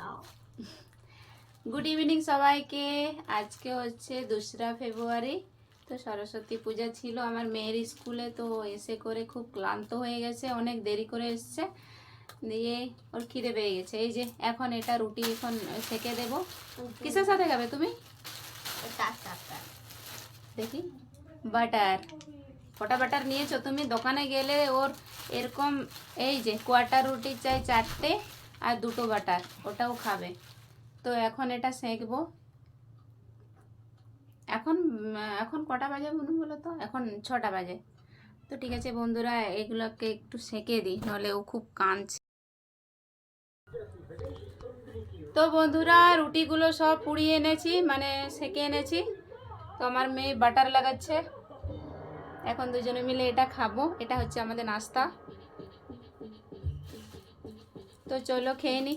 দাও। Good evening সবাইকে। আজকে হচ্ছে দোসরা ফেব্রুয়ারি। তো সরস্বতী পূজা ছিল আমার মেয়ের স্কুলে তো এসে করে খুব ক্লান্ত হয়ে গেছে অনেক দেরি করে এসছে। দিয়ে ওর খিদে পেয়ে গেছে। এই যে এখন এটা রুটি এখন সেকে দেবো। কিসের সাথে খাবে তুমি? দেখি। বাটার। কটা বাটার নিয়েছো তুমি? দোকানে গেলে ওর এরকম এই যে কোয়াটার রুটি চাই চারটে। আর দুটো বাটার, ওটাও খাবে। তো এখন এটা সেঁকবো। এখন এখন কটা বাজে মনে বলো তো? এখন ছটা বাজে। তো ঠিক আছে বন্ধুরা, এগুলোকে একটু সেঁকে দিই নাহলে ও খুব কাঁদছে। তো বন্ধুরা, রুটিগুলো সব পুড়িয়ে এনেছি মানে সেঁকে এনেছি। তো আমার মেয়ে বাটার লাগাচ্ছে। এখন দুজনে মিলে এটা খাব। এটা হচ্ছে আমাদের নাস্তা। তো চলো খেয়ে নিই